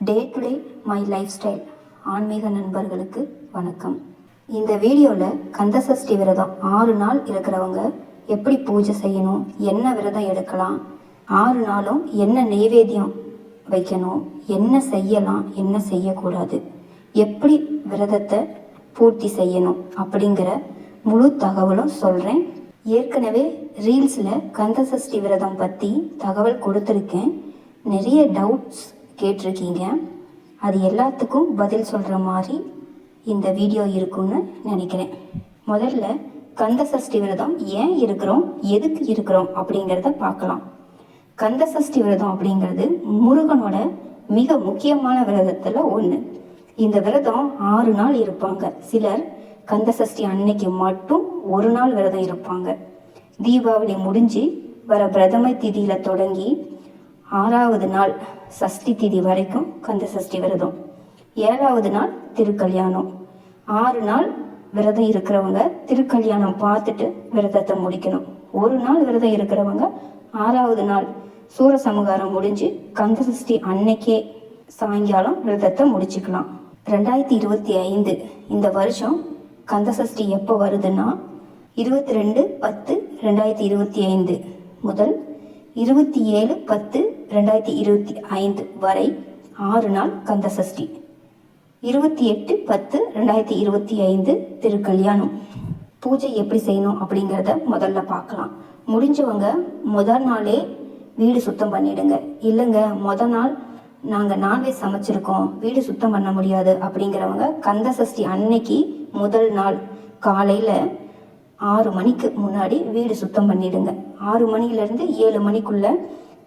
Day to day my lifestyle ஆன்மீக நண்பர்களுக்கு வணக்கம். இந்த வீடியோவில் கந்தசஷ்டி விரதம் ஆறு நாள் இருக்கிறவங்க எப்படி பூஜை செய்யணும் என்ன விரதம் எடுக்கலாம் ஆறு நாளும் என்ன நெய்வேத்தியம் வைக்கணும் என்ன செய்யலாம் என்ன செய்யக்கூடாது எப்படி விரதத்தை பூர்த்தி செய்யணும் அப்படிங்கிற முழு தகவலும் சொல்கிறேன் ஏற்கனவே ரீல்ஸில் கந்தசஷ்டி விரதம் பற்றி தகவல் கொடுத்துருக்கேன். நிறைய டவுட்ஸ் கேட்டிருக்கீங்க. அது எல்லாத்துக்கும் பதில் சொல்கிற மாதிரி இந்த வீடியோ இருக்கும்னு நினைக்கிறேன். முதல்ல கந்தசஷ்டி விரதம் ஏன் இருக்கிறோம்? எதுக்கு இருக்கிறோம்? அப்படிங்கிறத பார்க்கலாம். கந்தசஷ்டி விரதம் அப்படிங்கிறது முருகனோட மிக முக்கியமான விரதத்தில் ஒன்று இந்த விரதம் ஆறு நாள் இருப்பாங்க. சிலர் கந்தசஷ்டி அன்னைக்கு மட்டும் ஒரு நாள் விரதம் இருப்பாங்க. தீபாவளி முடிஞ்சு வர பிரதம திதியில் தொடங்கி ஆறாவது நாள் சஷ்டி திதி வரைக்கும் கந்த சஷ்டி விரதம். ஏழாவது நாள் திருக்கல்யாணம். ஆறு நாள் விரதம் இருக்கிறவங்க திருக்கல்யாணம் பார்த்துட்டு விரதத்தை முடிக்கணும். ஒரு நாள் விரதம் இருக்கிறவங்க ஆறாவது நாள் சூரசமகாரம் முடிஞ்சு கந்த சஷ்டி அன்னைக்கே சாயங்காலம் விரதத்தை முடிச்சுக்கலாம். ரெண்டாயிரத்தி இருபத்தி ஐந்து இந்த வருஷம் கந்த சஷ்டி எப்போ வருதுன்னா இருபத்தி ரெண்டு பத்து ரெண்டாயிரத்தி இருபத்தி ஐந்து முதல் இருபத்தி ஏழு பத்து ரெண்டாயிரத்தி இருபத்தி ஐந்து வரை ஆறு நாள் கந்த சஷ்டி. இருபத்தி எட்டு பத்து ரெண்டாயிரத்தி இருபத்தி ஐந்து திருக்கல்யாணம். பூஜை எப்படி செய்யணும் அப்படிங்கிறத முதல்ல பார்க்கலாம். முடிஞ்சவங்க முதல் நாளே வீடு சுத்தம் பண்ணிடுங்க. இல்லைங்க முதல் நாள் நாங்கள் நான்வெஜ் சமைச்சிருக்கோம். வீடு சுத்தம் பண்ண முடியாது அப்படிங்கிறவங்க கந்த சஷ்டி அன்னைக்கு முதல் நாள் காலையில் ஆறு மணிக்கு முன்னாடி வீடு சுத்தம் பண்ணிடுங்க. ஆறு மணிலேருந்து ஏழு மணிக்குள்ள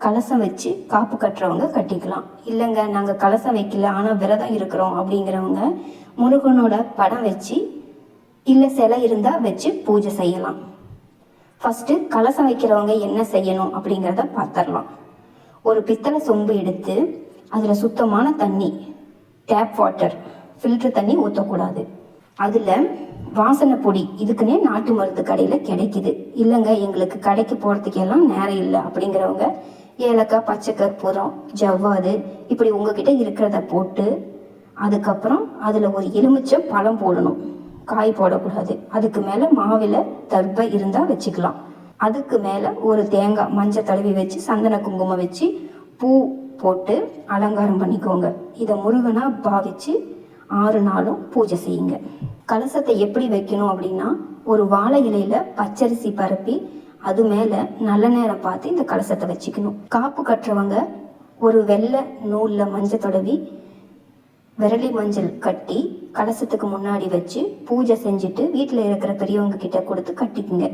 கலசம் வச்சு காப்பு கட்டுறவங்க கட்டிக்கலாம். இல்லைங்க நாங்கள் கலசம் வைக்கல ஆனால் விரதம் இருக்கிறோம் அப்படிங்கிறவங்க முருகனோட படம் வச்சு இல்லை சிலை இருந்தால் வச்சு பூஜை செய்யலாம். ஃபஸ்ட்டு கலசம் வைக்கிறவங்க என்ன செய்யணும் அப்படிங்கிறத பார்த்துடலாம் ஒரு பித்தளை சொம்பு எடுத்து அதில் சுத்தமான தண்ணி டேப் வாட்டர் ஃபில்டர் தண்ணி ஊற்றக்கூடாது அதில் வாசனை பொடி. இதுக்குன்னே நாட்டு மருந்து கடையில் கிடைக்குது. இல்லைங்க எங்களுக்கு கடைக்கு போகிறதுக்கு எல்லாம் நேரம் இல்லை அப்படிங்கிறவங்க ஏலக்காய் பச்சை கற்பூரம் ஜவ்வாது இப்படி உங்ககிட்ட இருக்கிறத போட்டு அதுக்கப்புறம் அதில் ஒரு எலுமிச்சம் பழம் போடணும். காய் போடக்கூடாது. அதுக்கு மேலே மாவில் தர்பை இருந்தால் வச்சுக்கலாம். அதுக்கு மேலே ஒரு தேங்காய் மஞ்சள் தடவி வச்சு சந்தன குங்குமம் வச்சு பூ போட்டு அலங்காரம் பண்ணிக்கோங்க. இதை முருகனாக பாவிச்சு ஆறு நாளும் பூஜை செய்யுங்க. கலசத்தை எப்படி வைக்கணும் அப்படின்னா ஒரு வாழை இலையில பச்சரிசி பரப்பி அது மேலே நல்ல நேரம் பார்த்து இந்த கலசத்தை வச்சுக்கணும். காப்பு கட்டுறவங்க ஒரு வெள்ளை நூலில் மஞ்சள் தடவி விரலி மஞ்சள் கட்டி கலசத்துக்கு முன்னாடி வச்சு பூஜை செஞ்சுட்டு வீட்டில் இருக்கிற பெரியவங்க கிட்ட கொடுத்து கட்டிக்குங்க.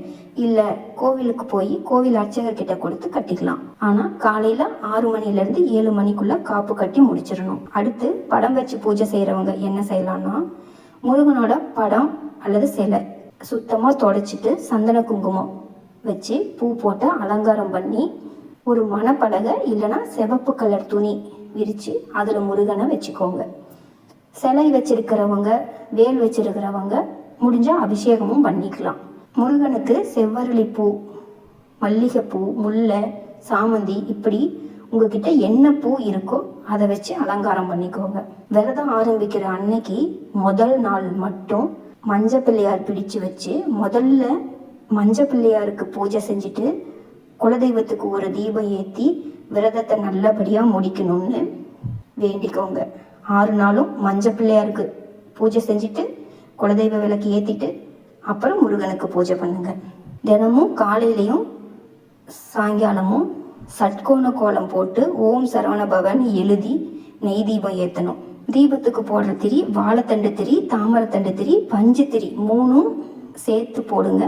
இல்லை கோவிலுக்கு போய் கோவில் அர்ச்சகர் கிட்ட கொடுத்து கட்டிக்கலாம். ஆனால் காலையில் ஆறு மணிலேருந்து ஏழு மணிக்குள்ள காப்பு கட்டி முடிச்சிடணும். அடுத்து படம் வச்சு பூஜை செய்கிறவங்க என்ன செய்யலாம்னா முருகனோட படம் அல்லது சிலை சுத்தமாக தொடச்சிட்டு சந்தன குங்குமம் வச்சு பூ போட்டு அலங்காரம் பண்ணி ஒரு மணப்பலகை இல்லைன்னா சிவப்பு கலர் துணி விரித்து அதில் முருகனை வச்சுக்கோங்க. சிலை வச்சிருக்கிறவங்க வேல் வச்சிருக்கிறவங்க முடிஞ்சால் அபிஷேகமும் பண்ணிக்கலாம். முருகனுக்கு செவ்வரளி பூ மல்லிகைப்பூ முல்லை சாமந்தி இப்படி உங்ககிட்ட என்ன பூ இருக்கோ அதை வச்சு அலங்காரம் பண்ணிக்கோங்க. விரதம் ஆரம்பிக்கிற அன்னைக்கு முதல் நாள் மட்டும் மஞ்ச பிள்ளையார் பிடிச்சு வச்சு முதல்ல மஞ்ச பிள்ளையாருக்கு பூஜை செஞ்சுட்டு குலதெய்வத்துக்கு ஒரு தீபம் ஏற்றி விரதத்தை நல்லபடியாக முடிக்கணும்னு வேண்டிக்கோங்க. ஆறு நாளும் மஞ்ச பிள்ளையாருக்கு பூஜை செஞ்சுட்டு குலதெய்வ விளக்கு ஏற்றிட்டு அப்புறம் முருகனுக்கு பூஜை பண்ணுங்க. தினமும் காலையிலையும் சாயங்காலமும் சட்கோண கோலம் போட்டு ஓம் சரவண பவன் எழுதி நெய் தீபம் ஏற்றணும் தீபத்துக்கு போடுற திரி வாழைத்தண்டு திரி தாமரத்தண்டு திரி பஞ்சு திரி மூணும் சேர்த்து போடுங்க.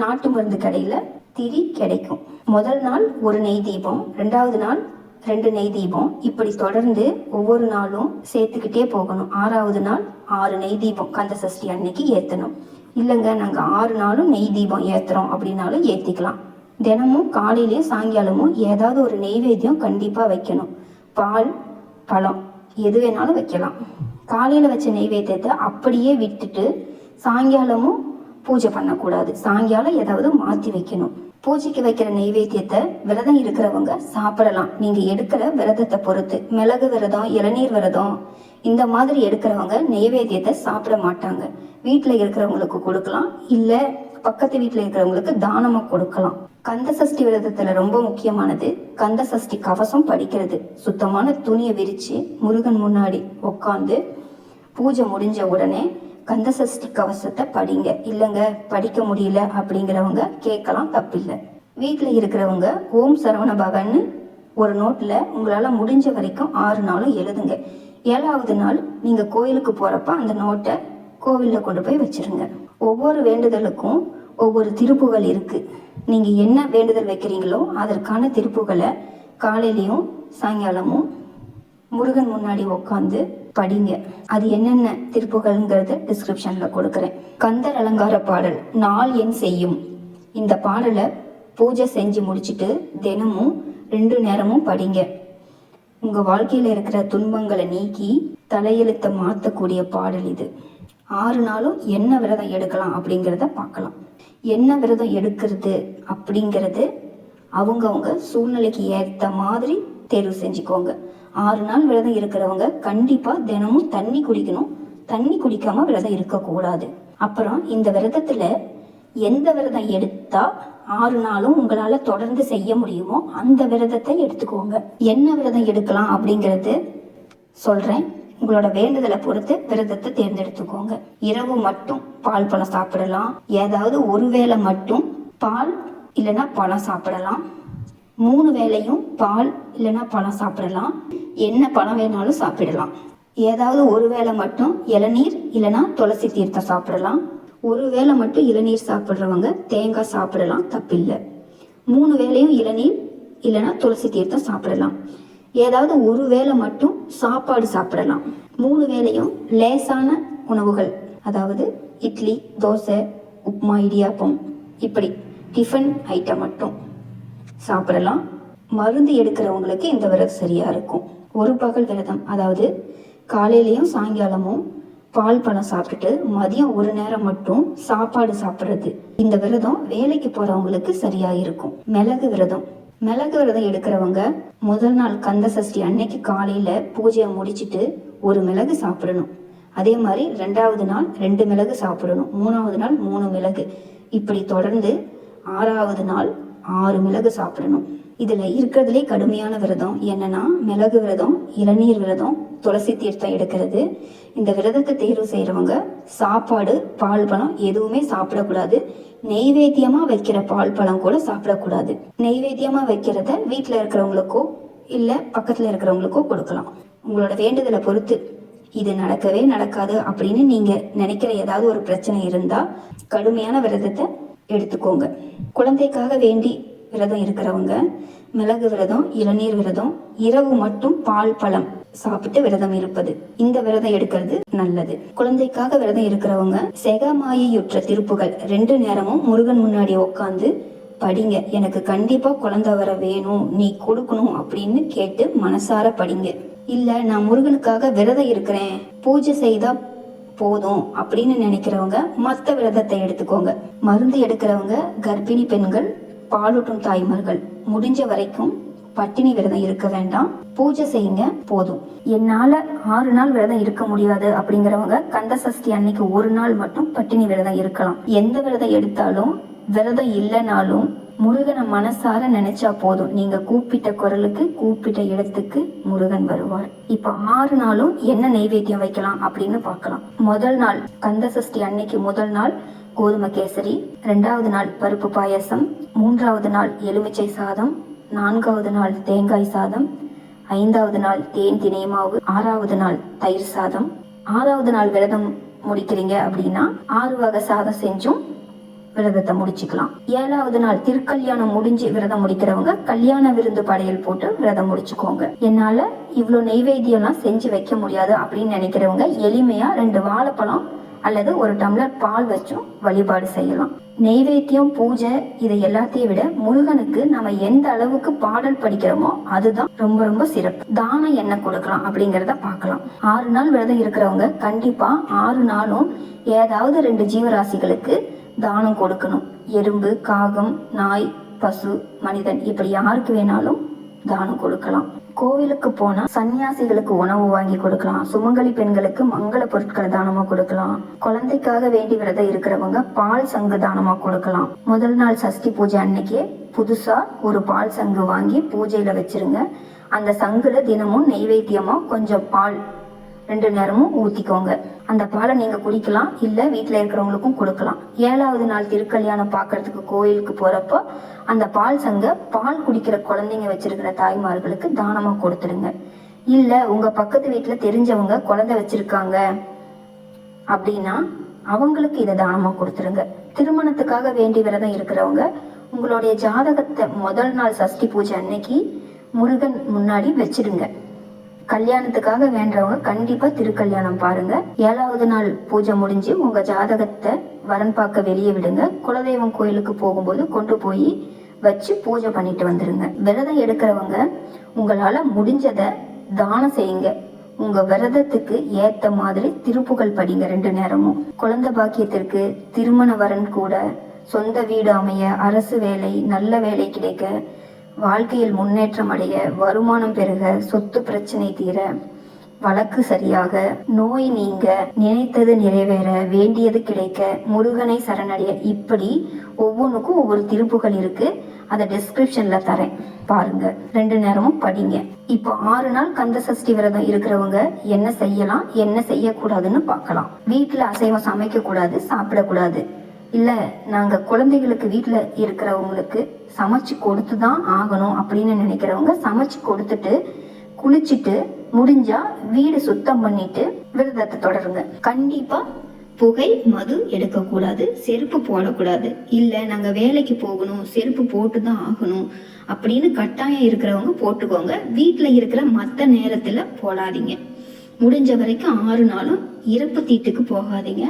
நாட்டு மருந்து கடையில் திரி கிடைக்கும். முதல் நாள் ஒரு நெய் தீபம் ரெண்டாவது நாள் ரெண்டு நெய் தீபம். இப்படி தொடர்ந்து ஒவ்வொரு நாளும் சேர்த்துக்கிட்டே போகணும். ஆறாவது நாள் ஆறு நெய் தீபம் கந்த சஷ்டி அன்னைக்கு ஏற்றணும் இல்லைங்க நாங்கள் ஆறு நாளும் நெய் தீபம் ஏற்றுறோம் அப்படின்னாலும் ஏற்றிக்கலாம் தினமும் காலையிலையும் சாயங்காலமும் ஏதாவது ஒரு நெய்வேத்தியம் கண்டிப்பாக வைக்கணும். பால் பழம் எது வேணாலும் வைக்கலாம். காலையில் வச்ச நெய்வேத்தியத்தை அப்படியே விட்டுட்டு சாயங்காலமும் பூஜை பண்ணக்கூடாது. சாயங்காலம் ஏதாவது மாற்றி வைக்கணும். பூஜைக்கு வைக்கிற நெய்வேத்தியத்தை விரதம் இருக்கிறவங்க சாப்பிடலாம். நீங்கள் எடுக்கிற விரதத்தை பொறுத்து. மிளகு விரதம் இளநீர் விரதம் இந்த மாதிரி எடுக்கிறவங்க நெய்வேத்தியத்தை சாப்பிட மாட்டாங்க. வீட்டில் இருக்கிறவங்களுக்கு கொடுக்கலாம். இல்லை பக்கத்து வீட்டில் இருக்கிறவங்களுக்கு தானமாக கொடுக்கலாம். கந்த சஷ்டி விரதத்துல ரொம்ப முக்கியமானது கந்த சஷ்டி கவசம் படிக்கிறது. சுத்தமான துணியை விரிச்சு முருகன் முன்னாடி உட்காந்து பூஜை முடிஞ்ச உடனே கந்த சஷ்டி கவசத்தை படிங்க. இல்லைங்க படிக்க முடியல அப்படிங்கிறவங்க கேட்கலாம் தப்பில்லை. வீட்டில் இருக்கிறவங்க ஓம் சரவண பவன்னு ஒரு நோட்டில் உங்களால் முடிஞ்ச வரைக்கும் ஆறு நாளும் எழுதுங்க. ஏழாவது நாள் நீங்கள் கோயிலுக்கு போகிறப்ப அந்த நோட்டை கோவிலில் கொண்டு போய் வச்சிருங்க. ஒவ்வொரு வேண்டுதலுக்கும் ஒவ்வொரு திருப்புகள் இருக்குது நீங்கள் என்ன வேண்டுதல் வைக்கிறீங்களோ அதற்கான திருப்புகளை காலையிலையும் சாயங்காலமும் முருகன் முன்னாடி உட்காந்து படிங்க. அது என்னென்ன திருப்புகள்ங்கிறத டிஸ்கிரிப்ஷனில் கொடுக்குறேன். கந்தர் அலங்கார பாடல் நாள் என் செய்யும். இந்த பாடலை பூஜை செஞ்சு முடிச்சிட்டு தினமும் ரெண்டு நேரமும் படிங்க. உங்கள் வாழ்க்கையில் இருக்கிற துன்பங்களை நீக்கி தலையெழுத்தை மாற்றக்கூடிய பாடல் இது. ஆறு நாளும் என்ன விரதம் எடுக்கலாம் அப்படிங்கிறத பார்க்கலாம். என்ன விரதம் எடுக்கிறது அப்படிங்கிறது அவங்கவுங்க சூழ்நிலைக்கு ஏற்ற மாதிரி தேர்வு செஞ்சுக்கோங்க. ஆறு நாள் விரதம் இருக்கிறவங்க கண்டிப்பா தினமும் தண்ணி குடிக்கணும். தண்ணி குடிக்காம விரதம் இருக்கக்கூடாது. அப்புறம் இந்த விரதத்துல எந்த விரதம் எடுத்தா ஆறு நாளும் உங்களால தொடர்ந்து செய்ய முடியுமோ அந்த விரதத்தை எடுத்துக்கோங்க. என்ன விரதம் எடுக்கலாம் அப்படிங்கிறது சொல்றேன். உங்களோட வேண்டுதலை பொறுத்து விரதத்தை தேர்ந்தெடுத்துக்கோங்க. இரவு மட்டும் பால் பழம் சாப்பிடலாம். ஏதாவது ஒரு வேளை மட்டும் பால் இல்லைன்னா பழம் சாப்பிடலாம். மூணு வேளையும் பால் இல்லைன்னா பழம் சாப்பிடலாம். என்ன பழம் வேணாலும் சாப்பிடலாம். ஏதாவது ஒரு வேளை மட்டும் இளநீர் இல்லைன்னா துளசி தீர்த்தம் சாப்பிடலாம். ஒரு வேளை மட்டும் இளநீர் சாப்பிட்றவங்க தேங்காய் சாப்பிடலாம் தப்பில்லை. மூணு வேளையும் இளநீர் இல்லைன்னா துளசி தீர்த்தம் சாப்பிடலாம். ஏதாவது ஒரு வேளை மட்டும் சாப்பாடு சாப்பிடலாம். மூணு வேளையும் லேசான உணவுகள் அதாவது இட்லி தோசை உப்புமா இடியாப்பம் இப்படி டிஃபன் ஐட்டம் மட்டும் சாப்பிடலாம். மருந்து எடுக்கிறவங்களுக்கு இந்த விரதம் சரியா இருக்கும். ஒரு பகல் விரதம் அதாவது காலையிலையும் சாயங்காலமும் பால் பழம் சாப்பிட்டுட்டு மதியம் ஒரு நேரம் மட்டும் சாப்பாடு சாப்பிட்றது. இந்த விரதம் வேலைக்கு போறவங்களுக்கு சரியா இருக்கும். மிளகு விரதம் மிளகு விரதம் எடுக்கிறவங்க முதல் நாள் கந்த சஷ்டி அன்னைக்கு காலையில பூஜையை முடிச்சிட்டு ஒரு மிளகு சாப்பிடணும். அதே மாதிரி ரெண்டாவது நாள் ரெண்டு மிளகு சாப்பிடணும். மூணாவது நாள் மூணு மிளகு. இப்படி தொடர்ந்து ஆறாவது நாள் ஆறு மிளகு சாப்பிடணும். இதுல இருக்கிறதுலே கடுமையான விரதம் என்னன்னா மிளகு விரதம் இளநீர் விரதம் துளசி தீர்த்தம் எடுக்கிறது. இந்த விரதத்தை தேர்வு செய்கிறவங்க சாப்பாடு பால் பழம் எதுவுமே சாப்பிடக்கூடாது. நெய்வேத்தியமாக வைக்கிற பால் பழம் கூட சாப்பிடக்கூடாது. நெய்வேத்தியமாக வைக்கிறத வீட்டில் இருக்கிறவங்களுக்கோ இல்லை பக்கத்தில் இருக்கிறவங்களுக்கோ கொடுக்கலாம். உங்களோட வேண்டுதலை பொறுத்து இது நடக்கவே நடக்காது அப்படின்னு நீங்கள் நினைக்கிற ஏதாவது ஒரு பிரச்சனை இருந்தால் கடுமையான விரதத்தை எடுத்துக்கோங்க. குழந்தைக்காக வேண்டி விரதம் இருக்கிறவங்க மிளகு விரதம் இளநீர் விரதம் இரவு மட்டும் பால் பழம் சாப்பிட்டு விரதம் இருப்பது. இந்த விரதம் எடுக்கிறது நல்லது. குழந்தைக்காக விரதம் இருக்கிறவங்க செகமாயுற்ற திருப்புகள். ரெண்டு நேரமும் முருகன் முன்னாடி உட்காந்து படிங்க எனக்கு கண்டிப்பா குழந்தை வர வேணும். நீ கொடுக்கணும் அப்படின்னு கேட்டு மனசார படிங்க. இல்ல நான் முருகனுக்காக விரதம் இருக்கிறேன். பூஜை செய்தா போதும் அப்படின்னு நினைக்கிறவங்க மற்ற விரதத்தை எடுத்துக்கோங்க. மருந்து எடுக்கிறவங்க கர்ப்பிணி பெண்கள் பாலூட்டும் தாய்மார்கள். முடிஞ்ச வரைக்கும் பட்டினி விரதம் இருக்க வேண்டாம். பூஜை செய்யுங்க போதும். என்னால ஆறு நாள் விரதம் இருக்க முடியாது அப்படிங்கிறவங்க கந்த சஷ்டி அன்னைக்கு ஒரு நாள் மட்டும் பட்டினி விரதம் இருக்கலாம். எந்த விரதம் எடுத்தாலும் விரதம் இல்லைனாலும் முருகனை மனசார நினைச்சா போதும். நீங்க கூப்பிட்ட குரலுக்கு கூப்பிட்ட இடத்துக்கு முருகன் வருவார். இப்ப ஆறு நாளும் என்ன நெய்வேத்தியம் வைக்கலாம் அப்படின்னு பார்க்கலாம். முதல் நாள் கந்த சஷ்டி அன்னைக்கு முதல் நாள் கோதுமை கேசரி ரெண்டாவது நாள் பருப்பு பாயாசம் மூன்றாவது நாள் எலுமிச்சை சாதம் நான்காவது நாள் தேங்காய் சாதம் ஐந்தாவது நாள் தேன் தினை மாவு ஆறாவது நாள் தயிர் சாதம். ஆறாவது நாள் விரதம் முடிக்கிறீங்க அப்படின்னா ஆறு வகை சாதம் செஞ்சும் விரதத்தை முடிச்சுக்கலாம். ஏழாவது நாள் திருக்கல்யாணம் முடிஞ்சு விரதம் முடிக்கிறவங்க கல்யாண விருந்து படையல் போட்டு விரதம் முடிச்சுக்கோங்க. என்னால இவ்வளோ நெய்வேத்தியம்லாம் செஞ்சு வைக்க முடியாது அப்படின்னு நினைக்கிறவங்க எளிமையா ரெண்டு வாழைப்பழம் அல்லது ஒரு டம்ளர் பால் வச்சும் வழிபாடு செய்யலாம். நெய்வேத்தியம் பூஜை இதை எல்லாத்தையும் விட முருகனுக்கு நம்ம எந்த அளவுக்கு பாடல் படிக்கிறோமோ அதுதான் ரொம்ப ரொம்ப சிறப்பு. தானம் என்ன கொடுக்கலாம் அப்படிங்கிறத பார்க்கலாம். ஆறு நாள் விரதம் இருக்கிறவங்க கண்டிப்பா ஆறு நாளும் ஏதாவது ரெண்டு ஜீவராசிகளுக்கு தானம் கொடுக்கணும். எறும்பு காகம் நாய் பசு மனிதன் இப்படி யாருக்கு வேணாலும் தானம் கொடுக்கலாம். கோவிலுக்கு போனா சன்னியாசிகளுக்கு உணவு வாங்கி கொடுக்கலாம். சுமங்கலி பெண்களுக்கு மங்கள பொருட்களை தானமா கொடுக்கலாம். குழந்தைக்காக வேண்டி விரதம் இருக்கிறவங்க பால் சங்கு தானமா கொடுக்கலாம். முதல் நாள் சஷ்டி பூஜை அன்னைக்கே புதுசா ஒரு பால் சங்கு வாங்கி பூஜையில வச்சிருங்க. அந்த சங்குல தினமும் நெய்வேத்தியமா கொஞ்சம் பால் ரெண்டு நேரமும் ஊத்திக்கோங்க. அந்த பாலை நீங்க குடிக்கலாம் இல்ல வீட்டில் இருக்கிறவங்களுக்கும் கொடுக்கலாம். ஏழாவது நாள் திருக்கல்யாணம் பார்க்கறதுக்கு கோயிலுக்கு போறப்போ அந்த பால் சங்க பால் குடிக்கிற குழந்தைங்க வச்சிருக்கிற தாய்மார்களுக்கு தானமா கொடுத்துடுங்க. இல்ல உங்க பக்கத்து வீட்டுல தெரிஞ்சவங்க குழந்தை வச்சிருக்காங்க அப்படின்னா அவங்களுக்கு இதை தானமா கொடுத்துருங்க திருமணத்துக்காக வேண்டி விரதம் இருக்கிறவங்க உங்களுடைய ஜாதகத்தை முதல் நாள் சஷ்டி பூஜை அன்னைக்கு முருகன் முன்னாடி வச்சிடுங்க. கல்யாணத்துக்காக வேண்டவங்க கண்டிப்பா திருக்கல்யாணம் பாருங்க. ஏழாவது நாள் பூஜை முடிஞ்சு உங்க ஜாதகத்தை வரன் பார்க்க வெளியே விடுங்க. குலதெய்வம் கோயிலுக்கு போகும்போது கொண்டு போய் வச்சு பூஜை பண்ணிட்டு வந்துருங்க. விரதம் எடுக்கிறவங்க உங்களால முடிஞ்சதை தானம் செய்யுங்க. உங்க விரதத்துக்கு ஏத்த மாதிரி திருப்புகள் படிங்க ரெண்டு நேரமும். குழந்தை பாக்கியத்திற்கு திருமண வரன் கூட சொந்த வீடு அமைய அரசு வேலை நல்ல வேலை கிடைக்க வாழ்க்கையில் முன்னேற்றம் அடைய வருமானம் பெருக சொத்து பிரச்சனை தீர வழக்கு சரியாக நோய் நீங்க நினைத்தது நிறைவேற வேண்டியது கிடைக்க முருகனை சரணடைய இப்படி ஒவ்வொன்றுக்கும் ஒவ்வொரு திருப்புகள் இருக்கு. அதை டிஸ்கிரிப்ஷன்ல தரேன். பாருங்க. ரெண்டு நேரமும் படிங்க. இப்போ ஆறு நாள் கந்த சஷ்டி விரதம் இருக்கிறவங்க என்ன செய்யலாம் என்ன செய்யக்கூடாதுன்னு பார்க்கலாம். வீட்டில் அசைவம் சமைக்க கூடாது சாப்பிடக்கூடாது. இல்ல நாங்க குழந்தைகளுக்கு வீட்டில் இருக்கிறவங்களுக்கு சமைச்சு கொடுத்து தான் ஆகணும் அப்படின்னு நினைக்கிறவங்க சமைச்சு கொடுத்துட்டு குளிச்சுட்டு முடிஞ்சா வீடு சுத்தம் பண்ணிட்டு விரதத்தை தொடருங்க. கண்டிப்பா புகை மது எடுக்கக்கூடாது செருப்பு போடக்கூடாது. இல்லை நாங்கள் வேலைக்கு போகணும் செருப்பு போட்டு தான் ஆகணும் அப்படின்னு கட்டாயம் இருக்கிறவங்க போட்டுக்கோங்க. வீட்டில் இருக்கிற மற்ற நேரத்தில் போடாதீங்க. முடிஞ்ச வரைக்கும் ஆறு நாளும் இறப்பு தீட்டுக்கு போகாதீங்க.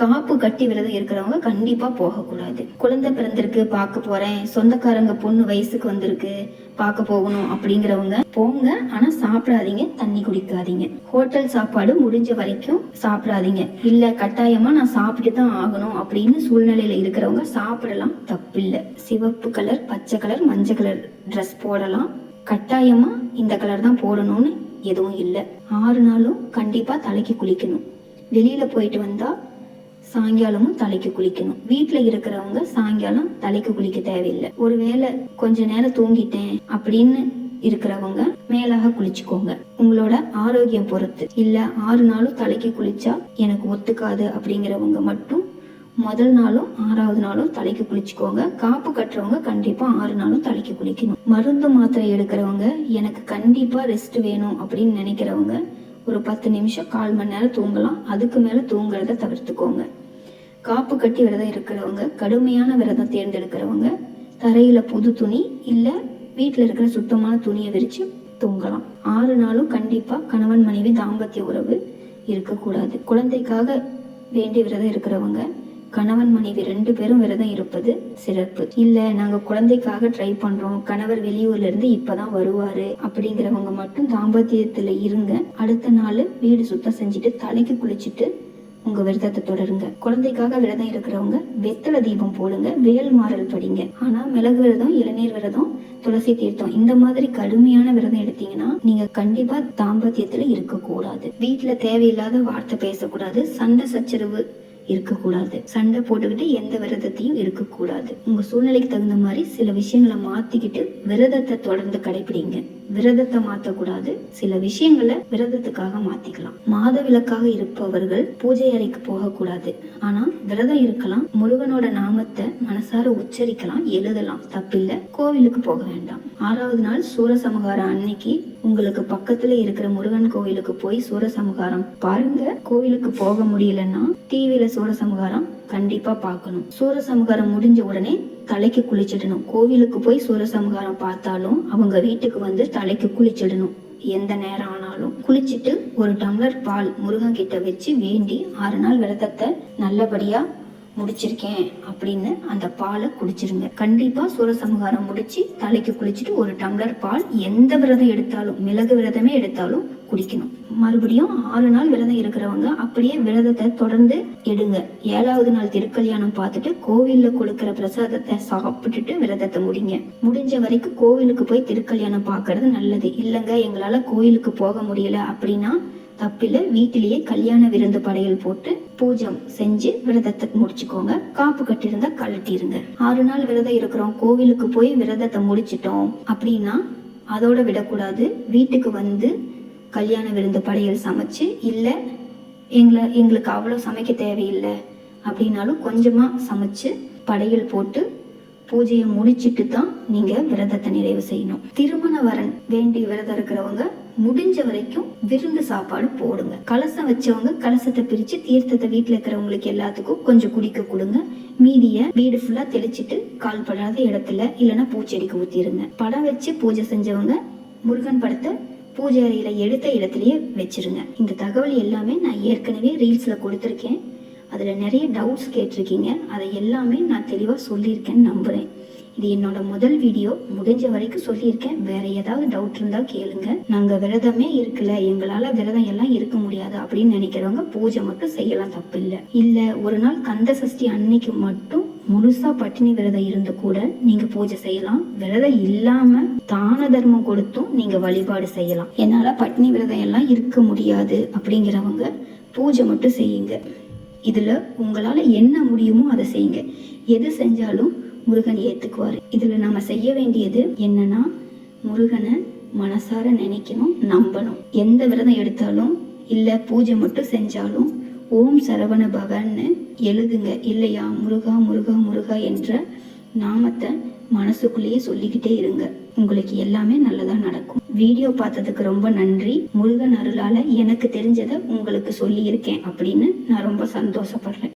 காப்பு கட்டி விரதம் இருக்கிறவங்க கண்டிப்பா போகக்கூடாது. குழந்தை பிறந்திருக்கு பார்க்க போறேன். சொந்தக்காரங்க பொண்ணு வயசுக்கு வந்திருக்கு பார்க்க போகணும் அப்படிங்கிறவங்க போங்க. ஆனா சாப்பிடாதீங்க தண்ணி குடிக்காதீங்க. ஹோட்டல் சாப்பாடு முடிஞ்ச வரைக்கும் சாப்பிடாதீங்க. இல்ல கட்டாயமா நான் சாப்பிட்டு தான் ஆகணும் அப்படின்னு சூழ்நிலையில இருக்கிறவங்க சாப்பிடலாம். தப்பில்லை. சிவப்பு கலர் பச்சை கலர் மஞ்சள் கலர் ட்ரெஸ் போடலாம். கட்டாயமா இந்த கலர் தான் போடணும்னு எதுவும் இல்லை. ஆறு நாளும் கண்டிப்பா தலைக்கு குளிக்கணும். வெளியில போயிட்டு வந்தா சாயங்காலமும் தலைக்கு குளிக்கணும். வீட்டில் இருக்கிறவங்க சாயங்காலம் தலைக்கு குளிக்க தேவையில்லை. ஒருவேளை கொஞ்ச நேரம் தூங்கிட்டேன் அப்படின்னு இருக்கிறவங்க மேலாக குளிச்சுக்கோங்க. உங்களோட ஆரோக்கியம் பொறுத்து. இல்ல ஆறு நாளும் தலைக்கு குளிச்சா எனக்கு ஒத்துக்காது அப்படிங்கிறவங்க மட்டும் முதல் நாளும் ஆறாவது நாளும் தலைக்கு குளிச்சுக்கோங்க. காப்பு கட்டுறவங்க கண்டிப்பா ஆறு நாளும் தலைக்கு குளிக்கணும். மருந்து மாத்திரை எடுக்கிறவங்க எனக்கு கண்டிப்பா ரெஸ்ட் வேணும் அப்படின்னு நினைக்கிறவங்க ஒரு பத்து நிமிஷம் கால் மணி நேரம் தூங்கலாம். அதுக்கு மேல தூங்குறத தவிர்த்துக்கோங்க. காப்பு கட்டி விரதம் இருக்கிறவங்க கடுமையான விரதம் தேர்ந்தெடுக்கிறவங்க தரையில புது துணி இல்ல வீட்டில் இருக்கிற சுத்தமான துணியை விரிச்சு தூங்கலாம். ஆறு நாளும் கண்டிப்பா கணவன் மனைவி தாம்பத்திய உறவு இருக்கக்கூடாது. குழந்தைக்காக வேண்டி விரதம் இருக்கிறவங்க கணவன் மனைவி ரெண்டு பேரும் விரதம் இருப்பது சிறப்பு. இல்ல நாங்க குழந்தைக்காக ட்ரை பண்றோம் கணவர் வெளியூர்ல இருந்து இப்பதான் வருவாரு அப்படிங்கிறவங்க மட்டும் தாம்பத்தியத்துல இருங்க. அடுத்த நாள் வீடு சுத்தம் செஞ்சுட்டு தலைக்கு குளிச்சுட்டு உங்க விரதத்தை தொடருங்க. குழந்தைக்காக விரதம் இருக்கிறவங்க வெத்தலை தீபம் போடுங்க வேல் மாறல் படிங்க. ஆனா மிளகு விரதம் இளநீர் விரதம் துளசி தீர்த்தம் இந்த மாதிரி கடுமையான விரதம் எடுத்தீங்கன்னா நீங்க கண்டிப்பா தாம்பத்தியத்துல இருக்கக்கூடாது. வீட்டுல தேவையில்லாத வார்த்தை பேசக்கூடாது. சண்டை சச்சரவு இருக்கக்கூடாது. சண்டை போட்டுக்கிட்டு எந்த விரதத்தையும் இருக்கக்கூடாது. உங்க சூழ்நிலைக்கு தகுந்த மாதிரி சில விஷயங்களை மாத்திக்கிட்டு விரதத்தை தொடர்ந்து கடைபிடிங்க விரதத்தை மாத்தக்கூடாது. சில விஷயங்களை விரதத்துக்காக மாத்திக்கலாம். மாத விளக்காக இருப்பவர்கள் பூஜை அறைக்கு போகக்கூடாது. ஆனா விரதம் இருக்கலாம். முருகனோட நாமத்தை மனசார உச்சரிக்கலாம் எழுதலாம். தப்பில்லை கோவிலுக்கு போக வேண்டாம். ஆறாவது நாள் சூரசமகாரம் அன்னைக்கு உங்களுக்கு பக்கத்துல இருக்கிற முருகன் கோவிலுக்கு போய் சூரசமகாரம் பாருங்க. கோவிலுக்கு போக முடியலன்னா டிவியில சூரசம்ஹாரம் கண்டிப்பா பார்க்கணும். சூரசம்ஹாரம் முடிஞ்ச உடனே தலைக்கு குளிச்சிடணும். கோவிலுக்கு போய் சூரசம்ஹாரம் பார்த்தாலும் அவங்க வீட்டுக்கு வந்து தலைக்கு குளிச்சிடணும். எந்த நேரம் ஆனாலும். குளிச்சுட்டு ஒரு டம்ளர் பால் முருகன் கிட்ட வச்சு வேண்டி ஆறு நாள் விரதத்தை நல்லபடியா முடிச்சிருக்கேன் அப்படின்னு அந்த பாலை குடிச்சிருங்க. கண்டிப்பா சூரசம்ஹாரம் முடிச்சு தலைக்கு குளிச்சுட்டு ஒரு டம்ளர் பால் எந்த விரதம் எடுத்தாலும் மிளகு விரதமே எடுத்தாலும் குடிக்கணும். மறுபடியும் ஆறு நாள் விரதம் இருக்கிறவங்க அப்படியே விரதத்தை தொடர்ந்து எடுங்க. ஏழாவது நாள் திருக்கல்யாணம் பார்த்துட்டு கோவில்ல கொடுக்கிற பிரசாதத்தை சாப்பிட்டுட்டு விரதத்தை முடிங்க. முடிஞ்ச வரைக்கும் கோவிலுக்கு போய் திருக்கல்யாணம் பார்க்கறது நல்லது. இல்லைங்க எங்களால கோயிலுக்கு போக முடியல அப்படின்னா தப்பில வீட்டிலேயே கல்யாண விருந்து படையல் போட்டு பூஜம் செஞ்சு விரதத்தை முடிச்சுக்கோங்க. காப்பு கட்டிருந்தா கழட்டிருங்க. ஆறு நாள் விரதம் இருக்கிறோம். கோவிலுக்கு போய் விரதத்தை முடிச்சிட்டோம் அப்படின்னா அதோட விடக்கூடாது. வீட்டுக்கு வந்து கல்யாண விருந்து படையல் சமைச்சு இல்லை எங்களை எங்களுக்கு அவ்வளோ சமைக்க தேவையில்லை அப்படின்னாலும் கொஞ்சமாக சமைச்சு படையல் போட்டு பூஜையை முடிச்சிட்டு தான் நீங்கள் விரதத்தை நிறைவு செய்யணும். திருமண வரன் வேண்டி விரதம் இருக்கிறவங்க முடிஞ்ச வரைக்கும் விருந்து சாப்பாடு போடுங்க. கலசம் வச்சவங்க கலசத்தை பிரித்து தீர்த்தத்தை வீட்டில் இருக்கிறவங்களுக்கு எல்லாத்துக்கும் கொஞ்சம் குடிக்க கொடுங்க. மீதியை வீடு ஃபுல்லாக தெளிச்சிட்டு கால் படாத இடத்துல இல்லைன்னா பூச்செடிக்கு ஊற்றிடுங்க படம் வச்சு பூஜை செஞ்சவங்க முருகன் படத்தை பூஜை அறையில் எடுத்த இடத்துலையே வச்சிருங்க. இந்த தகவல் எல்லாமே நான் ஏற்கனவே ரீல்ஸில் கொடுத்துருக்கேன். அதில் நிறைய டவுட்ஸ் கேட்டிருக்கீங்க. அதை எல்லாமே நான் தெளிவாக சொல்லியிருக்கேன்னு நம்புகிறேன் இது என்னோட முதல் வீடியோ முடிஞ்ச வரைக்கும் சொல்லியிருக்கேன். வேற ஏதாவது டவுட் இருந்தால் கேளுங்க. நாங்கள் விரதமே இருக்கல. எங்களால் விரதம் எல்லாம் இருக்க முடியாது அப்படின்னு நினைக்கிறவங்க பூஜை மட்டும் செய்யலாம். தப்பு இல்லை இல்லை ஒரு நாள் கந்த சஷ்டி அன்னைக்கு மட்டும் முழுசா பட்டினி விரதம் இருந்து கூட நீங்க பூஜை செய்யலாம். விரதம் இல்லாம தான தர்மம் கொடுத்தும் நீங்க வழிபாடு செய்யலாம். என்னால பட்டினி விரதம் எல்லாம் இருக்க முடியாது அப்படிங்கிறவங்க பூஜை மட்டும் செய்யுங்க. இதுல உங்களால என்ன முடியுமோ அதை செய்யுங்க. எது செஞ்சாலும் முருகன் ஏத்துக்குவாரு. இதுல நம்ம செய்ய வேண்டியது என்னன்னா முருகனை மனசார நினைக்கணும் நம்பணும். எந்த விரதம் எடுத்தாலும் இல்ல பூஜை மட்டும் செஞ்சாலும் ஓம் சரவண பவன்னு எழுதுங்க. இல்லையா? முருகா முருகா முருகா என்ற நாமத்தை மனசுக்குள்ளேயே சொல்லிக்கிட்டே இருங்க. உங்களுக்கு எல்லாமே நல்லதா நடக்கும். வீடியோ பார்த்ததுக்கு ரொம்ப நன்றி. முருகன் அருளால எனக்கு தெரிஞ்சதை உங்களுக்கு சொல்லியிருக்கேன் அப்படின்னு நான் ரொம்ப சந்தோஷப்படுறேன்.